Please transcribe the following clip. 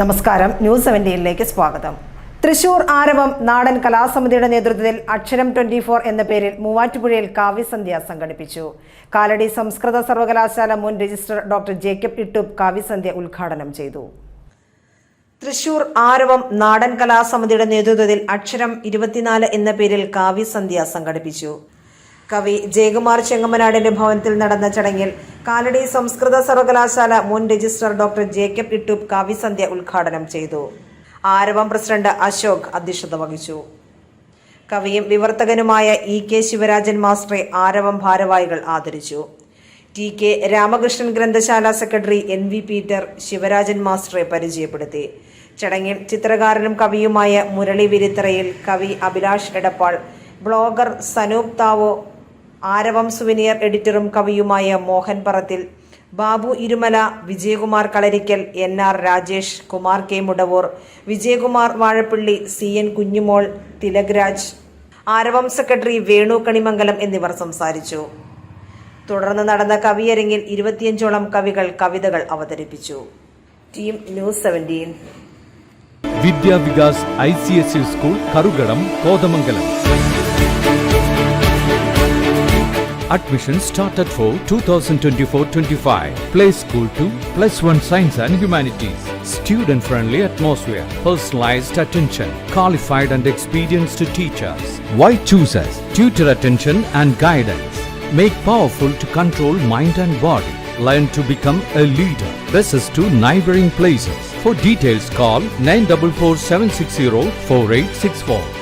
നമസ്കാരം. ന്യൂസ് സെവന്റീനിലേക്ക് സ്വാഗതം. തൃശൂർ ആരവം നാടൻ കലാസമിതിയുടെ നേതൃത്വത്തിൽ അക്ഷരം ട്വന്റി ഫോർ എന്ന പേരിൽ മൂവാറ്റുപുഴയിൽ കാവ്യസന്ധ്യ സംഘടിപ്പിച്ചു. കാലടി സംസ്കൃത സർവകലാശാല മുൻ രജിസ്ട്രാർ ഡോക്ടർ ജേക്കബ് ഇട്ടൂബ് കാവ്യസന്ധ്യ ഉദ്ഘാടനം ചെയ്തു. തൃശൂർ ആരവം നാടൻ കലാസമിതിയുടെ നേതൃത്വത്തിൽ അക്ഷരം ഇരുപത്തിനാല് എന്ന പേരിൽ കാവ്യസന്ധ്യ സംഘടിപ്പിച്ചു. കവി ജയകുമാർ ചെങ്ങമനാടിന്റെ ഭവനത്തിൽ നടന്ന ചടങ്ങിൽ കാലടി സംസ്കൃത സർവകലാശാല മുൻ രജിസ്ട്രാർ ഡോക്ടർ ജേക്കബ് ഇട്ടൂബ് കാവ്യസന്ധ്യ ഉദ്ഘാടനം ചെയ്തു. ആരവം പ്രസിഡന്റ് അശോക് അധ്യക്ഷത വഹിച്ചു. കവിയും വിവർത്തകനുമായ ഇ കെ ശിവരാജൻ മാസ്റ്ററെ ആരവം ഭാരവാഹികൾ ആദരിച്ചു. ടി കെ രാമകൃഷ്ണൻ ഗ്രന്ഥശാല secretary N V Peter Sivarajan മാസ്റ്ററെ പരിചയപ്പെടുത്തി. ചടങ്ങിൽ ചിത്രകാരനും കവിയുമായ മുരളി വിരിത്തറയിൽ കവി അഭിലാഷ് എടപ്പാൾ ബ്ലോഗർ സനൂപ് താവോ ആരവം സുവനിയർ എഡിറ്ററും കവിയുമായ Mohan Parathil. Babu Irumala Vijayakumar Kalarikkal N R Rajesh Kumar K Mudavoor Vijayakumar Vazhappally C N Kunjumol Thilakaraj Aaravam secretary Venu Kanimangalam എന്നിവർ സംസാരിച്ചു. തുടർന്ന് നടന്ന കവിയരങ്ങിൽ ഇരുപത്തിയഞ്ചോളം കവികൾ കവിതകൾ അവതരിപ്പിച്ചു. Team news seventeen. Vidya Vikas I C S C school Karukadam Kothamangalam. Admission started for 2024-25. Play school to plus one science and humanities. Student-friendly atmosphere. Personalized attention. Qualified and experienced teachers. Why choose us? Tutor attention and guidance. Make powerful to control mind and body. Learn to become a leader. This is to neighboring places. For details call 944 760 4864.